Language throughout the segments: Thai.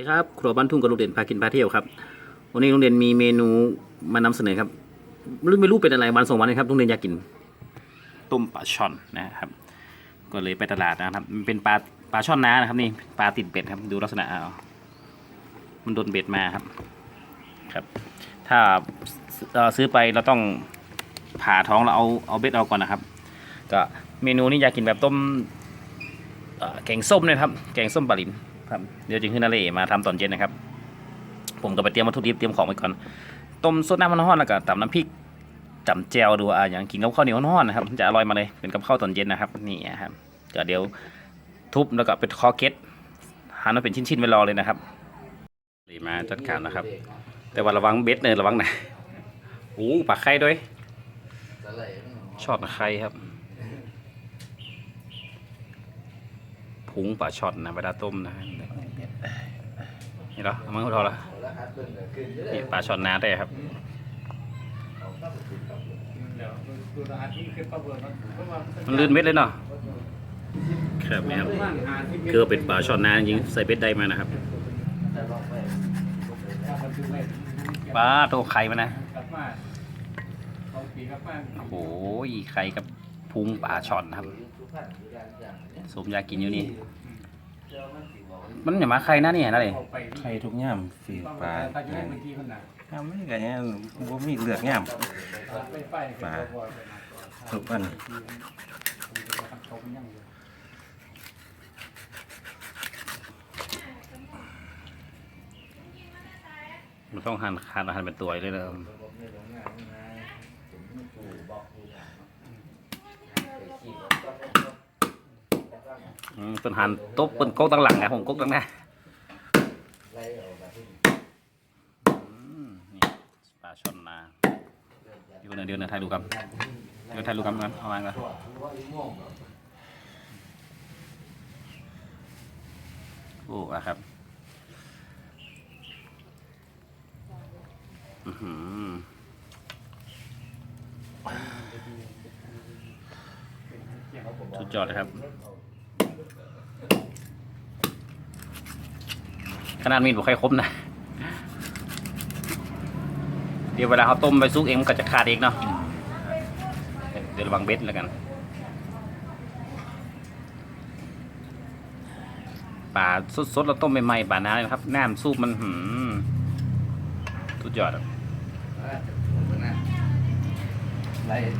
ดีครับครัวบ้านทุ่งกับลุงเด่นพากินพาเที่ยวครับวันนี้ลุงเด่นมีเมนูมานำเสนอครับไม่รู้ไม่รู้เป็นอะไรวันสองวันนะครับลุงเด่นอยากกินต้มปลาช่อนนะครับ ก็เลยไปตลาดนะครับมันเป็นปลาปลาช่อนน้านะครับนี่ปลาติดเบ็ดครับดูลักษณะเอามันโดนเบ็ดมาครับ ครับ ถ้าซื้อไปเราต้องผ่าท้องแล้วเอาเอาเบ็ดออกก่อนนะครับ ก็เมนูนี้อยากกินแบบต้มแกงส้มนะครับ แกงส้มปลาลิน ครับเดี๋ยวจึงขึ้นนาเลมาทำตอนเย็นนะครับ ผมก็ไปเตรียมวัตถุดิบเตรียมของไว้ก่อนต้มซดน้ำมันร้อนแล้วก็ตำน้ำพริกจำแจวดูอะอย่างกินกับข้าวเหนียวร้อนๆนะครับจะอร่อยมาเลยเป็นกับข้าวตอนเย็นนะครับนี่ครับก็เดี๋ยวทุบแล้วก็เป็นคอเก็ตหั่นมาเป็นชิ้นๆไว้รอเลยนะครับรีมาจัดการนะครับ แต่ว่าระวังเบ็ดเนยระวังนะโอ้ปลาไข่ด้วยชอดไข่ครับ พุงปลาช็อตนะเวลาต้มนะนี่เหรอเอามันก็พอละนี่ปลาช็อตนาได้ครับมันลื่นเม็ดเลยเนาะครับนี่ครับคือเป็นปลาช็อตนาจริงใส่เบ็ดได้มานะครับปลาโตไข่มานะโอ้โหไข่กับพุงปลาช่อนครับ สมอยากกินอยู่นี่ มันอย่ามาไข่นะเนี่ยนะเลยไข่ทุกย่ามฝีปลาย่ามไม่กันเนี่ยบ่มีเลือดย่ามปลาทุกอันมันต้องหั่นหั่นหั่นเป็นตัวเลยนะ อืมเป็นหันต๊ะเป็นโก๊กตั้งหลังนะผมโก๊กตั้งหน้าอืมนี่ปลาช่อนนาเดี๋ยวนเดี๋ยวนะถ่ายดูครับเดี๋ยวถ่ายดูครับงั้นเอามาก่อนโอ้อะครับอื้อหือสุดยอดเลยครับ ขนาดมีดบุกไข่คมนะ เดี๋ยวเวลาเขาต้มไปซุกเองมันก็จะขาดเองเนาะ เดี๋ยวระวังเบ็ดแล้วกัน ป่าสดๆเราต้มใหม่ๆป่าน้าเลยนะครับ น้ำซุปมันหืมสุดยอดอะ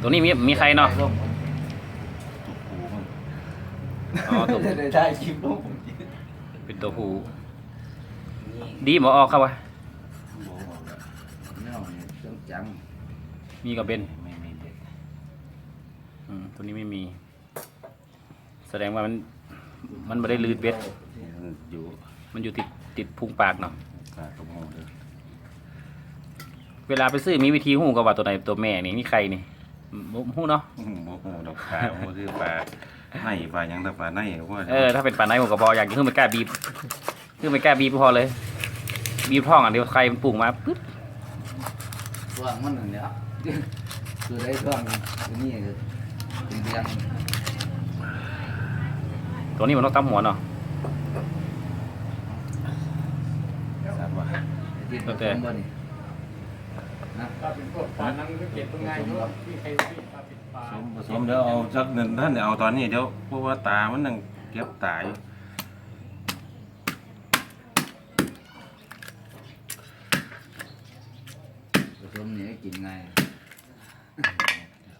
ตัวนี้มีมีใครเนาะ อ๋อตัวได้ได้คลิปลงผมกินเป็นตัวผู้ดีหมอออกครับวะไม่เอาเนี่ยต้องจังมีกับเบนไม่ไม่เด็ดอืมตัวนี้ไม่มี แสดงว่ามัน มันไม่ได้ลืดเบ็ดมันอยู่มันอยู่ติดติดพุงปากเนาะปลากระโมงเด้อเวลาไปซื้อมีวิธีหูกับว่าตัวไหนตัวแม่นี่มีใครนี่บ่หูเนาะอื้อหือบ่ฮู้ดอกปลาบ่คือปลา ในปลาหยังแต่ปลาในว่าเออถ้าเป็นปลาไหนผมก็พออยากจะขึ้นไปกล้าบีบขึ้นไปกล้าบีบพอเลย บีบท้องอะเดี๋ยวใครมันปรุงมาปึ๊บช่วงมันนั่นเนี่ยคือได้ช่วงตัวนี้คือเป็นเดือนตัวนี้มันต้องตั้มหัวเนาะทราบว่าที่ผสมบ่นี่นะถ้าเป็นพวกปลานังก็เก็บตรงไงเนาะที่ใครที่ ปลาเป็นปลาผสมผสมเดี๋ยวเอาสักหนึ่งท่านเดี๋ยวเอาตอนนี้เดี๋ยวเพราะว่าตามันนั่งเก็บตาอยู่ผสมนี่กินง่าย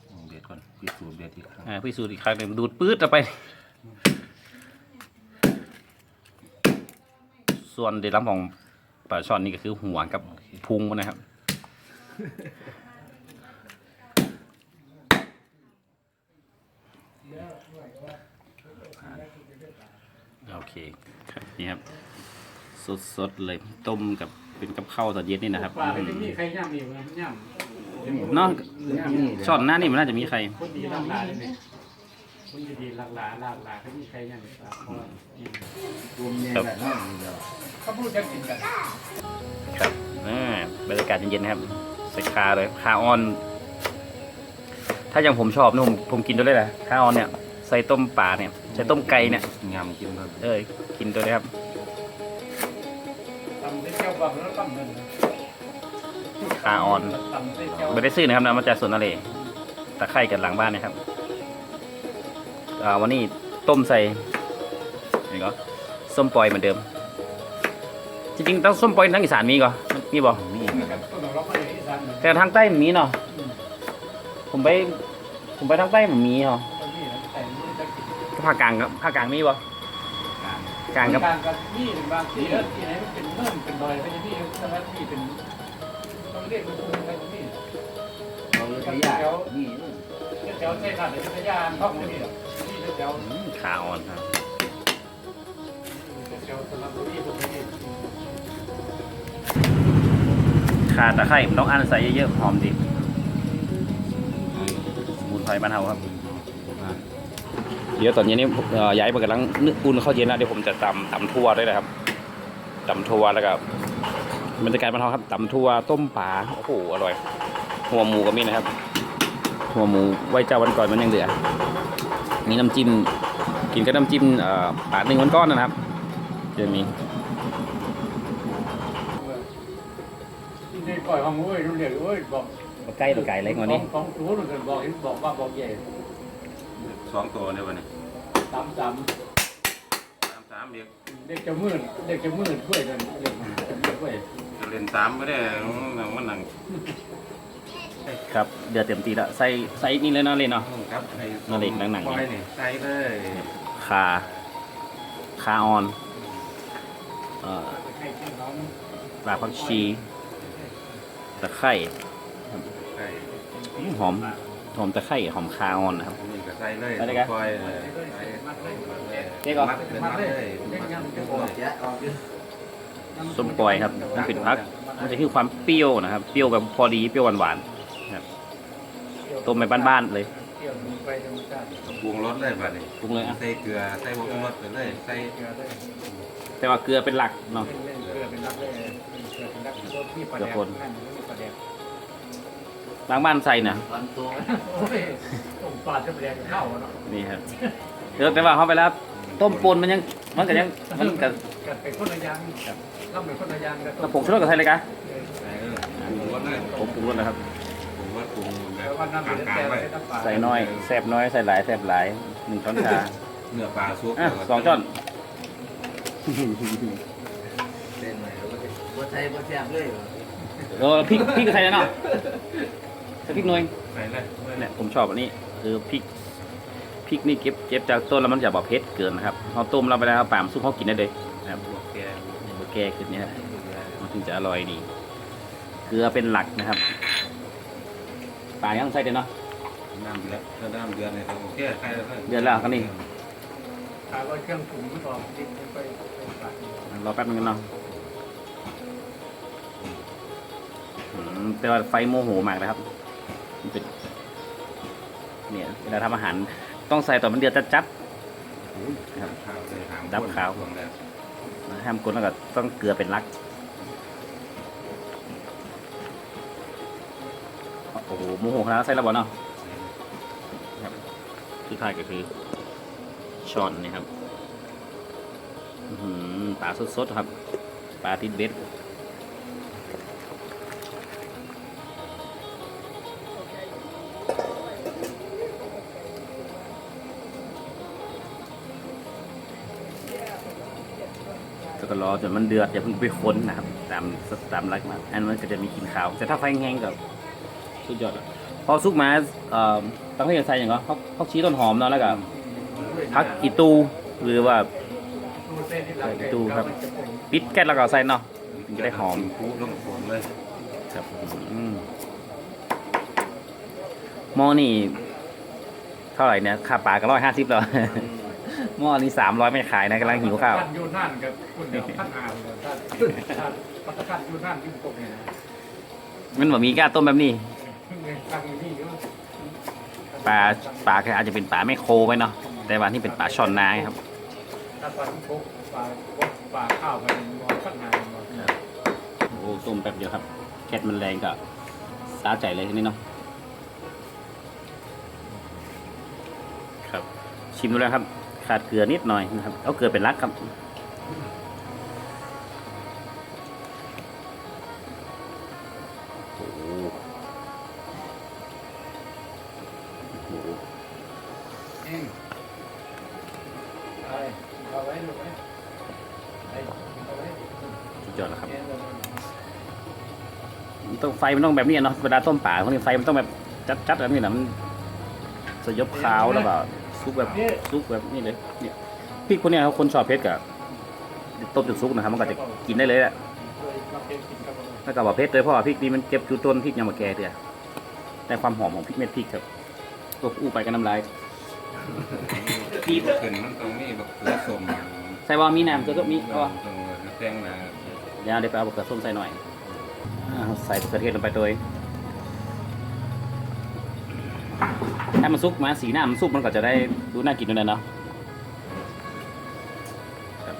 เอาเบ็ดก่อนพิสูจน์เบ็ดอีกครั้งอ่าพิสูจน์อีกครั้งหนึ่งดูดปื๊ดออกไป ส่วนเดลัมของปลาช่อนนี่ก็คือหัวกับพุงมันนะครับ เคครับนี่ครับสดๆเลยต้มกับเป็นกับข้าวตอนเย็นนี่นะครับปลาเป็นนี่ใครย่ำอยู่นะย่ำเนาะช่อนหน้านี่มันน่าจะมีใครคนดีหลากหลายเลยเนี่ยคนดีๆหลากหลายหลากหลายเขามีใครย่ำอยู่ปลาเพราะว่าอืมรวมเนี่ยแบบนั้นนี่เดียวเขาพูดจะกินกันครับอ่าบรรยากาศเย็นๆนะครับใส่คาเลยคาออน ถ้าอย่างผมชอบนี่ผมผมกินตัวเลยแหละคาออนเนี่ยใส่ต้มปลาเนี่ยใส่ต้มไก่เนี่ย ยำกินแล้วเออกินตัวนี้ครับว่ามันตั้งเงินคาออนตั้งใส่แก้วไม่ได้ซื้อนะครับนะมาจากสวนนเรศตะไคร่กันหลังบ้านนะครับอ่าวันนี้ต้มใส่นี่ก็ส้มปล่อยเหมือนเดิม จริงๆต้องส้มปล่อยทั้งอีสานมีก่อนมีบ่นี่นะครับต้นเราไม่ได้อีสานเลยแต่ทางใต้มันมีเนาะผมไป ผมไปทางใต้มันมีเนาะตอนนี้แต่นี่จะกิน ภาคกลางครับภาคกลางมีบ่กลางครับกลารกับนี่บางที่แล้วที่ไหนมันเป็นเนิ่นเป็นดอยเป็นที่สมัยที่เป็นต้องเรียกมันเป็นอะไรนี่เราเลยขยายนี่แถวเส้นหลักเป็นยานท่องนี่นี่แถวอืมขาอ่อนครับแถวสำหรับที่ตรงนี้ขาตะไคร่มันต้องอันใส่เยอะๆหอมดีสมุนไพรบ้านเฮาครับ เดี๋ยวตอนนี้นี่เอ่อย้ายไปกำลังนึกอุ่นข้าวเย็นแล้วเดี๋ยวผมจะตำตำทั่วด้วยนะครับตำทั่วแล้วก็บรรยากาศบ้านเฮาครับตำทั่วต้มปลาโอ้โหอร่อย หัวหมูก็มีนะครับ หัวหมูไว้เจ้าวันก่อนมันยังเหลือมีน้ำจิ้มกินกับน้ำจิ้มเอ่อปลาหนึ่งวันก้อนนะครับจะมีที่ในก่อยของเว้ยรู้เรื่องเว้ยบอกใกล้ตัวไก่เล็กกว่านี้ของสูงเลยบอกเห็นบอกว่าบอกใหญ่ สองตัวเนี่ยวันนี้สามสามสามสามเด็กเด็กจะมื่นเด็กจะมื่นช่วยกันเด็กช่วยจะเล่นสามไม่ได้มันหนังครับเดือดเต็มทีแล้วใส่ใส่นี่เลยเนาะเลยเนาะครับไอ้นั่นเองหนังๆปล่อยนี่ใส่เลยคาคาออนเอ่อให้พี่น้องรากผักชีตะไคร้ใส่อื้อหอมหอมตะไคร้หอมคาออนนะครับนี่ก็ ใส่เลยใส่เลยครับปล่อยเลยใส่เจ๊ก่อนมัดเป็นมัดเลยมัดเป็นมัดเลยแกะออกดิส้มปล่อยครับมันเป็นพัก มันจะคือความเปรี้ยวนะครับ เปรี้ยวแบบพอดี เปรี้ยวหวานๆนะครับต้มไปบ้านๆเลยเที่ยวไปธรรมชาติปรุงรสเลยบัดนี้ปรุงเลยอะใส่เกลือ ใส่ผงชูรสไปเลย ใส่เกลือได้แต่ว่าเกลือเป็นหลักเนาะเล่นเกลือเป็นรักเลยเกลือเป็นรักตัวที่ประแดก นั่นไม่ประแดกบางบ้านใส่นะตอนตัวโอ้ยต้มปลาจะประแดกเข้าเนาะนี่ครับเดี๋ยวแต่ว่าเขาไปแล้วต้มปนมันยังมันก็ยังมันก็กัดไปคนละยางรับไปคนละยางกันกระผงชูรสกับไทยเลยกะใส่เลยปรุงรสเลยผมปรุงรสนะครับปรุงรสปรุงแบแต่บว่าน้ำกลาเดืงอดกลางๆไว้แต่น้ำปลาใส่น้อยแซบน้อยใส่หลายแซบหลายหนึ่งช้อนชาเนื้อปลาซุปอะสองช้อนเล่นหน่อยว่าใช้ว่าแซ่บเลยเออพริกพริกกับไทยแล้วเนาะ ใส่พริกหน่อยใส่เลยเนี่ยผมชอบอันนี้คือพริกพริกนี่เก็บเก็บจากต้นแล้วมันจะบอกเผ็ดเกินนะครับเขาต้มเราไปแล้วปามซุปเขากินได้เลยนะครับบวกแกงบแก้ขึ้นเนี่ยครับมันถึงจะอร่อยดี เกลือเป็นหลักนะครับปลายังใส่เดี๋ยวเนาะน้ำเดือดถ้าน้ำเดือดเนี่ยโอเคใส่เลยเดือดแล้วครับนี่ถามว่าเครื่องปรุงมันออกดิบไปไปปัดรอแป๊บนึงกันเนาะอืมแต่ว่าไฟโมโหมากนะครับ มันเป็นเนี่ยเวลาทำอาหารต้องใส่ตอนมันเดือดจัดๆนะครับ ข้าวเลยหางดับขาวช่วงแรกห้ามกดแล้วก็ต้องเกลือเป็นหลัก โอ้โหโมโหขนาดนั้นใส่ระเบิดเนาะครับที่ท้ายก็คือช้อนนี่ครับอื้อหือปลาสดๆครับ ปลาติดเบ็ด แล้วก็รอจนมันเดือดอย่าเพิ่งไปค้นนะครับ ตามตามรักมาอันนั้นก็จะมีกลิ่นขาว แต่ถ้าไฟแห้งๆกับสุดยอดอะพอซุกมาเอ่อต้องให้ใส่อย่างก็เขาเขาชี้ต้นหอมเนาะแล้วก็พักอีตูหรือว่าดูเส้นที่หลังดูครับปิดแก๊สแล้วก็เอาใส่เนาะมันจะได้หอมคุลงฝนเลยครับอืมหม้อนี่เท่าไหร่เนี่ยค่าปลาก็ร้อยห้าสิบแล้ว หม้อนี่สามร้อยไม่ขายนะกำลังหิวข้าวท่านยูนั่นกับคุณเดียวท่านอาเลยท่านท่านพัฒนายูนั่นที่ปกเนี่ยนะมันแบบมีกล้าต้มแบบนี้ตั้งนี่อยู่ปลาปลาแค่อาจจะเป็นปลาไม่โคไปเนาะแต่ว่านี่เป็นปลาช่อนนาครับ ถ้าปลาทุกปลาปลาข้าวไปมองพัฒนาหมดโอ้ต้มแป๊บเดียวครับแก๊สมันแรงก็สาใจเลยทีนี้เนาะครับ ชิมดูแล้วครับ ขาดเกลือนิดหน่อยนะครับ เอาเกลือเป็นหลักครับโอ้โหโอ้โหเองอะไรเอาไว้ดูไว้ไอ้เอาไว้สุดยอดแล้วครับ ต้องไฟมันต้องแบบนี้เนาะ เวลาต้มป่าพวกนี้ไฟมันต้องแบบจัดๆแบบนี้นะมันสยบขาวแล้วแบบ ซุกแบบซุกแบบนี้เลยเนี่ยพริกพวกเนี้ยเขาคนชอบเผ็ดกับต้มจนซุกนะครับมันก็จะกินได้เลยแหละเคยมาเป็นกินกับอะไรแล้วก็บอกเผ็ดเลยเพราะว่าพริกนี่มันเก็บจุดต้นพริกยำมะแกเดียแต่ความหอมของพริกเม็ดพริกครับตัวอู้ไปกันน้ำลายที่บ่ขึ้นมันตรงนี้บักเขือส้มใส่ว่ามีน้ำก็มีเอาตรงแตงมาเดี๋ยวเดี๋ยวไปเอาบะเขือส้มใส่หน่อยอ่าใส่มะเขือเทศลงไปโดย ถ้ามันซุกมาสีหน้ามันซุกมันก็จะได้ดูน่ากินด้วยนะเนาะครับ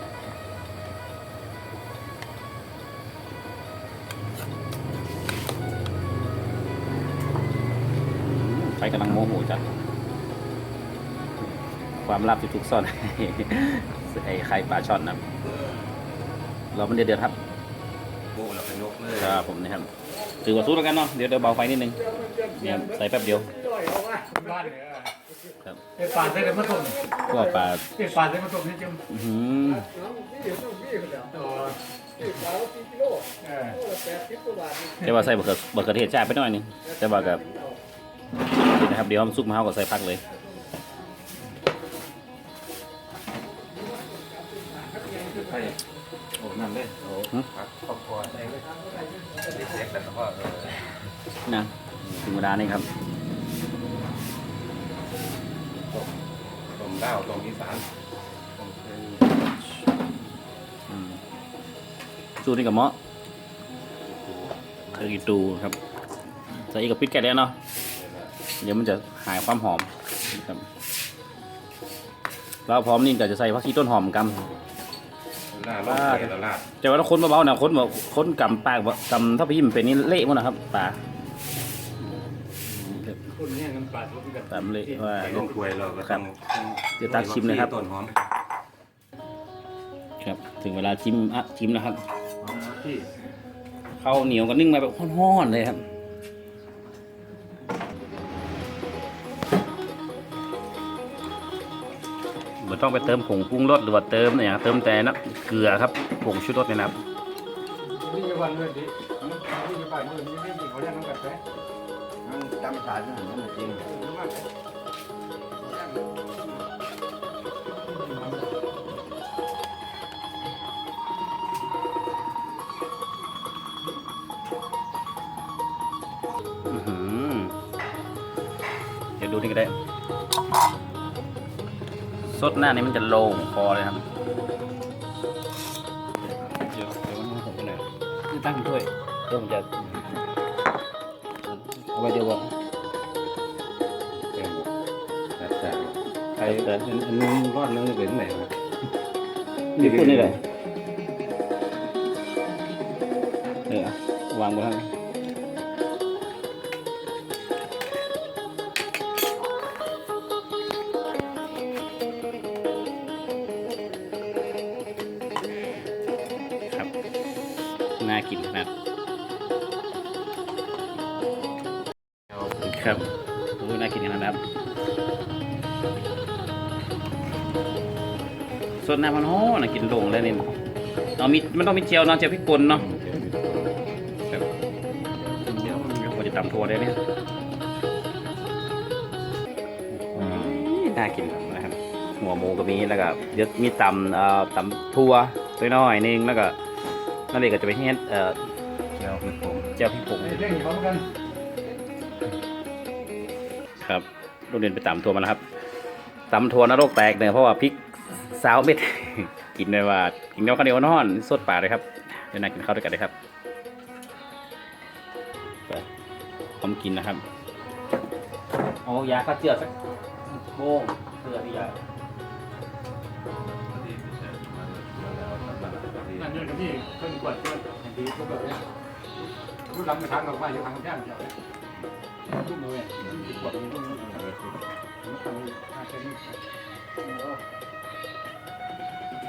อืมไฟกำลังโมโหจัดความลับที่ถูกซ่อนไอ้ไข่ปลาช่อนนะรับเรามันเดือดครับ ยกเลยครับผมนะครับถือว่าสู้แล้วกันเนาะเดี๋ยวเดี๋ยวเบาไฟนิดนึงเนี่ยใส่แป๊บเดียวบ้านเนี่ยครับเป็นป่าใส่แต่มะตุ่มก็ปลาเป็นป่าใส่มะตุ่มนี่จมอื้อหือต่อเออแต่ว่าใส่บะเขือบะเขือเทศจ้าไปหน่อยนึงแต่ว่ากับนะครับเดี๋ยวมันซุกมาเฮาก็ใส่พักเลย ใช่โอ้นั่นเลยโอ้ผักครอบครัวใส่เลยเล็กๆแต่ว่าเออนะถึงเวลานี่ครับต้มดาวต้มอีสานต้มเคยอืมสู้นี่กับเมาะคาริตูครับใส่อีกกับพริกแกะแล้วเนาะเดี๋ยวมันจะหายความหอมนะครับแล้วพร้อมนี่ก็จะใส่ผักชีต้นหอมกำ ลาดลาดลาดแต่ว่าถ้าคนเบาๆนะคนบอกคนกำปากบ่กำเท่าพี่มันเป็นนี่เละหมดนะครับปลาคนเนี่ยน้ำปลาทุกกันตามเละว่า ใส่ลงถ้วยเราก็ต้องเดี๋ยวตักชิมเลยครับ ต้นหอมครับ ถึงเวลาจิ้มอะจิ้มนะครับ ที่ ข้าวเหนียวก็นึ่งมาแบบห้อนๆเลยครับ ต้องไปเติมผงปรุงรสหรือว่าเติมเนี่ยครับเติมแต่น้ำเกลือครับผงชูรสเนี่ยนะครับนี่จะวันเมื่อดินี่จะป่านเมื่อนี้ไม่มีเขาเรียกน้ำกัดไหมจำสารนั่นจริงเดี๋ยวดูนี่ก็ได้ สดหน้านี่มันจะโล่งคอเลยครับเดี๋ยวเดี๋ยวมันผมไปไหนนี่ตั้งถ้วยเดี๋ยวผมจะเอาไว้เดี๋ยวบอกแต่แต่ไอ้แต่อันอันนึงรอดนึงเป็นไหนวะนี่พูดนี่เลยเออวางบนข้าง กินโด่งเลยนี่เอามีมันต้องมีเจียวเนาะเจียวพริกป่นเนาะครับเดี๋ยวมันจะตำทัวได้เนี่ยอืมน่ากินนะครับหัวหมูก็มีแล้วก็เดี๋ยวมีตำเอ่อตำทั่วน้อยนึงแล้วก็นั่นเองก็จะไปเฮ็ดเอ่อเจ้าคือผมเจียวพริกป่นเรื่องเขากันครับโรงเรียนไปตำทัวมาแล้วครับตำทัวนรกแตกเนี่ยเพราะว่าพริกสาวเม็ด กินได้ว่ากินแล้วข้าวเหนียวนอนสดป่าเลยครับเดี๋ยวนากินข้าวด้วยกันเลยครับพร้อมกินนะครับเอายาฆ่าเชื้อสักโม่งเพื่อที่จะนั่นเนี่ยพี่เพิ่งกวดก็ดีพวกแบบนี้รู้ลำไปทางออกมาอยู่ทางแก้มเดียวเลยทุ่มเลยกวดมันทุ่มเลยมันทำอาเซ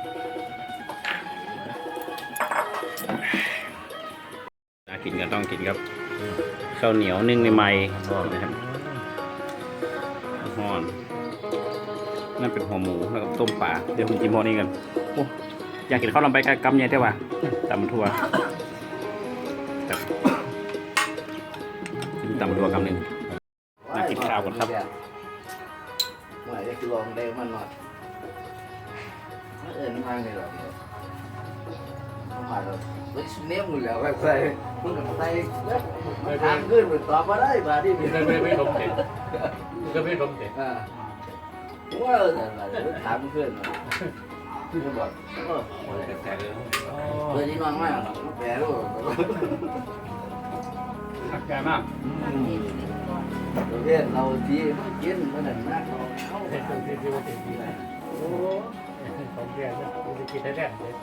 นน่ากินก็ต้องกินครับข้าวเหนียวนึ่งใหม่ๆนะครับห่อนนั่นเป็นหัวหมูแล้วก็ต้มปลาเดี๋ยวผมจิ้มพอนี้กันโอ้อยากกินข้าวลำไปกับกำเนี่ยได้ป่ะตำทั่วครับจิ้มตำทั่วกำหนึ่งมากินข้าวกันครับว่าจะคือลองได้มันหน่อย เอิญมาเลยหรอมาแล้วเฮ้ยเนี้ยมึงแล้วไปใส่มึงกับใส่ทางขึ้นไปตอบมาได้มาที่ไม่ได้ไม่ไม่ลมเด็กก็ไม่ลมเด็กอ่าว่าแต่ละถามขึ้นพี่ก็บอกเออแตกเลยเพื่อนที่นอนมากแผลรู้หักใจมากประเภทเราที่มันกินมันนั่นมากเราเข้าเห็นตรงที่ที่ว่าติดดีเลย โอ้ของเรียนเนี่ยจะกินได้แน่เลย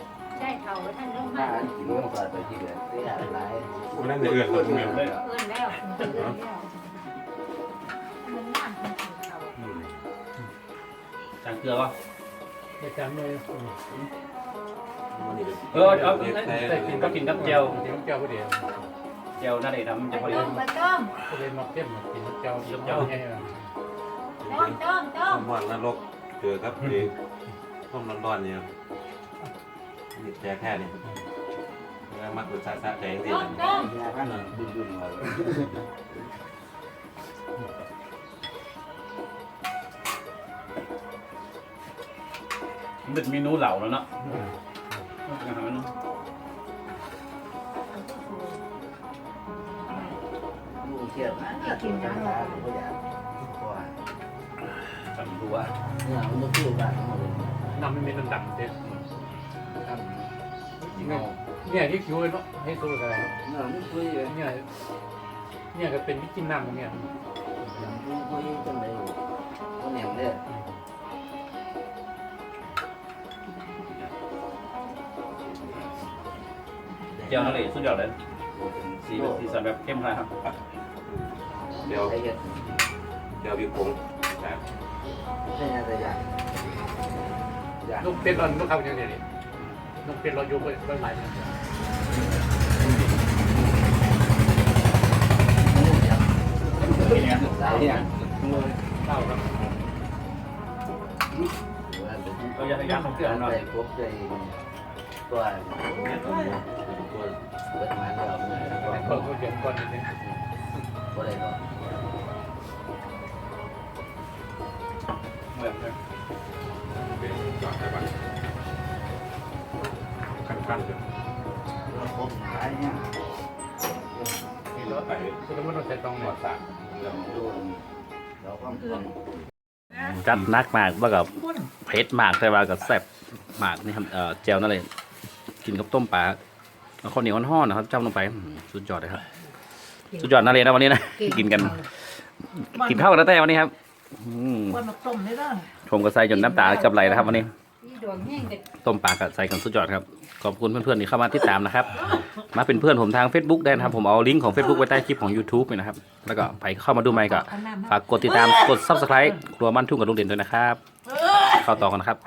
ได้เขาท่านลงถ้มาอันกินมันก็ไปที่เดือดที่อะไรวันนั้นจะเอื้อนเราเมียเลยเอื้อนแล้วเอื้อนแล้วมันน้ำมันเขาจางเกลือวะไม่จำเลยเออเอาแต่กินก็กินกับเจียวกินเจ้าผู้เดียวเจียวน่าได้ทำมันจะพอดีต้มมาต้มผู้เรียนมาเข้มกินเจ้าเจ้าไงต้มต้มต้มหอนนรกเจอครับเอง ต้มร้อนๆเนี่ยนี่แจกแค่นี้แล้วมักเป็นสาสะใจจริงต้มต้มยาข้างบึ้งๆมามันเป็นเมนูเหล่าแล้วเนาะอาหารลูกเทียบนะกินน้ำเราก็อยากว่าตำตัวเนี่ยมันจะพูดแบบนั้นเลย น้ำมันมีน้ำดำเด็ดครับเนี่ยที่คิวเนาะให้สู้กันเนี่ยมันคุยเลยเนี่ยเนี่ยก็เป็นวิกินน้ำเนี่ยมันคุยจังเลยคนเนี่ยเนี่ยเจียวนั่นเลยสุดยอดเลยสีสีสีสันแบบเข้มขนาดครับเดี๋ยวไอ้เห็ดเดี๋ยววิวคงนะนี่อะไรอย่า งอย่างลูกเป็ดร้อนลูกเข้าอย่างเดียวลูกเป็ดร้อนอยู่ไปหลายสายเนี่ยเล่าครับเราอยากให้ย่างของเกลือหน่อยใส่พวกใส่ตัวเนี่ยตัวนี้ตัวเปิดมาแล้วเนี่ยแต่คนเขาเดือดก่อนนิดนึงก็ได้ก่อนเหมือนกันเป็น คือต้องต้องใช้ตรงหมดสามดูเราก็ต้องจัดนักมากว่ากับเผ็ดมากแต่ว่ากับแซ่บมากนี่ครับเอ่อเจียวนั่นเลยกินกับต้มปลาเอาข้าวเหนียวห่อนๆนะครับจ้ำลงไปอื้อหือสุดยอดเลยครับ สุดยอดนั่นเลยนะวันนี้นะกินกัน กินข้าวกันแล้วแต่วันนี้ครับอืมคนมาต้มได้บ้างชมกระใสจนน้ำตากับไหลนะครับวันนี้นี่ด วงแห้งเด็ดต้มปลากับใส่กันสุดยอดครับ ขอบคุณเพื่อนๆที่เข้ามาติดตามนะครับ มาเป็นเพื่อนผมทาง Facebook ได้นะครับ ผมเอาลิงก์ของ Facebook ไว้ใต้คลิปของ YouTube เลยนะครับ แล้วก็ไปเข้ามาดูใหม่ก็เอาน้ำมาฝากกดติดตามกด Subscribe ครัวมั่นทุ่งกับลุงเด่นด้วยนะครับ เข้าต่อกันนะครับ